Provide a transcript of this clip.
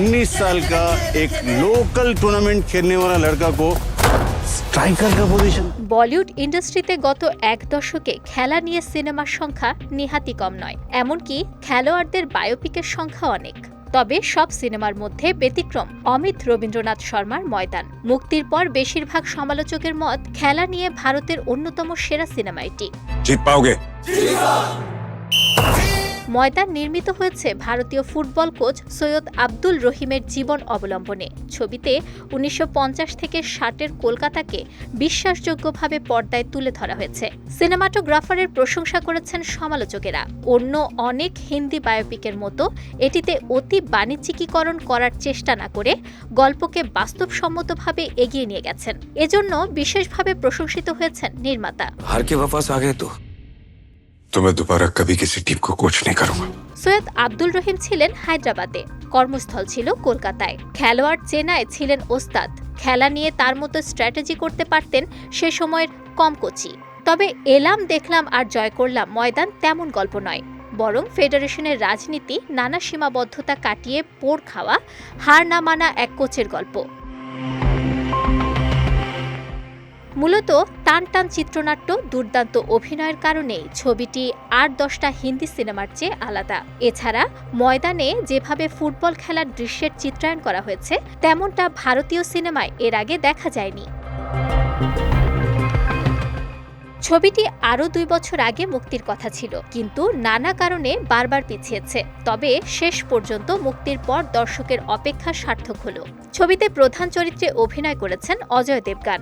19 साल का एक लोकल टूर्नामेंट खेलने वाला लड़का को स्ट्राइकर का पोजीशन বলিউড ইন্ডাস্ট্রিতে গত এক দশকে খেলা নিয়ে সিনেমার সংখ্যা নিহাতি কম নয় এমনকি খেলোয়াড়দের বায়োপিকের সংখ্যা অনেক তবে সব সিনেমার মধ্যে ব্যতিক্রম অমিত রবীন্দ্রনাথ শর্মার ময়দান মুক্তির পর বেশিরভাগ সমালোচকের মত খেলা নিয়ে ভারতের অন্যতম সেরা সিনেমা এটি जीत पाओगे ময়দান নির্মিত হয়েছে ভারতীয় ফুটবল কোচ সৈয়দ আব্দুল রহিমের জীবন অবলম্বনে। ছবিতে উনিশশো পঞ্চাশ থেকে ষাটের কলকাতাকে বিশ্বাসযোগ্যভাবে পর্দায় তুলে ধরা হয়েছে। সিনেমাটোগ্রাফারের প্রশংসা করেছেন সমালোচকেরা। অন্য অনেক হিন্দি বায়োপিকের মতো এটিতে অতি বাণিজ্যিকীকরণ করার চেষ্টা না করে গল্পকে বাস্তবসম্মতভাবে এগিয়ে নিয়ে গেছেন। এজন্য বিশেষভাবে প্রশংসিত হয়েছেন নির্মাতা। আগে তো। तो तो मैं दोबारा कभी किसी टीम को कोच नहीं करूंगा সৈয়দ আব্দুল রহিম ছিলেন হায়দ্রাবাদে কর্মস্থল ছিল কলকাতায় খেলোয়াড় চেনায় ছিলেন ওস্তাদ খেলা নিয়ে তার মতো স্ট্র্যাটেজি করতে পারতেন সে সময়ের কম কোচি তবে এলাম দেখলাম আর জয় করলাম ময়দান তেমন গল্প নয় বরং ফেডারেশনের রাজনীতি নানা সীমাবদ্ধতা কাটিয়ে পোড় খাওয়া হার না মানা এক কোচের গল্প মূলত টান টান চিত্রনাট্য, দুর্দান্ত অভিনয়ের কারণেই ছবিটি আর দশটা হিন্দি সিনেমার চেয়ে আলাদা। এছাড়া ময়দানে যেভাবে ফুটবল খেলার দৃশ্যের চিত্রায়ন করা হয়েছে, তেমনটা ভারতীয় সিনেমায় এর আগে দেখা যায়নি। ছবিটি আরও দুই বছর আগে মুক্তির কথা ছিল, কিন্তু নানা কারণে বারবার পিছিয়েছে। তবে শেষ পর্যন্ত মুক্তির পর দর্শকের অপেক্ষা সার্থক হল। ছবিতে প্রধান চরিত্রে অভিনয় করেছেন অজয় দেবগান।